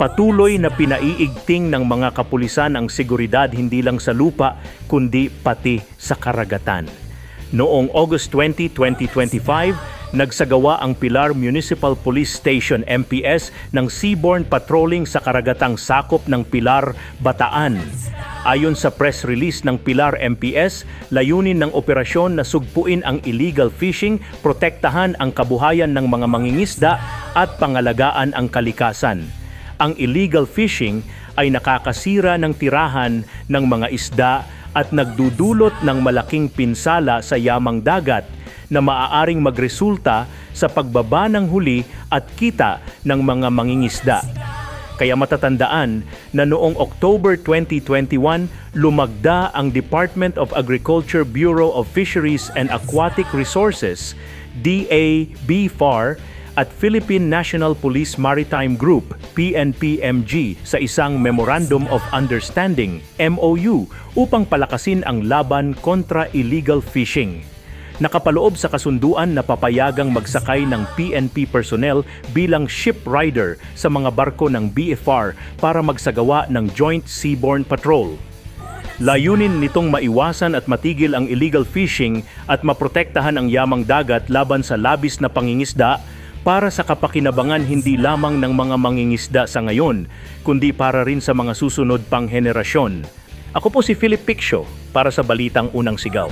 Patuloy na pinaiigting ng mga kapulisan ang seguridad hindi lang sa lupa kundi pati sa karagatan. Noong August 20, 2025, nagsagawa ang Pilar Municipal Police Station MPS ng seaborne patrolling sa karagatang sakop ng Pilar, Bataan. Ayon sa press release ng Pilar MPS, layunin ng operasyon na sugpuin ang illegal fishing, protektahan ang kabuhayan ng mga mangingisda at pangalagaan ang kalikasan. Ang illegal fishing ay nakakasira ng tirahan ng mga isda at nagdudulot ng malaking pinsala sa yamang dagat na maaaring magresulta sa pagbaba ng huli at kita ng mga mangingisda. Kaya matatandaan na noong October 2021, lumagda ang Department of Agriculture Bureau of Fisheries and Aquatic Resources, DABFAR, at Philippine National Police Maritime Group, PNPMG, sa isang Memorandum of Understanding, MOU, upang palakasin ang laban kontra illegal fishing nakapaloob sa kasunduan na papayagang magsakay ng PNP personnel bilang ship rider sa mga barko ng BFR para magsagawa ng Joint Seaborne Patrol. Layunin nitong maiwasan at matigil ang illegal fishing at maprotektahan ang yamang dagat laban sa labis na pangingisda para sa kapakinabangan hindi lamang ng mga mangingisda sa ngayon, kundi para rin sa mga susunod pang henerasyon. Ako po si Philip Piccio para sa Balitang Unang Sigaw.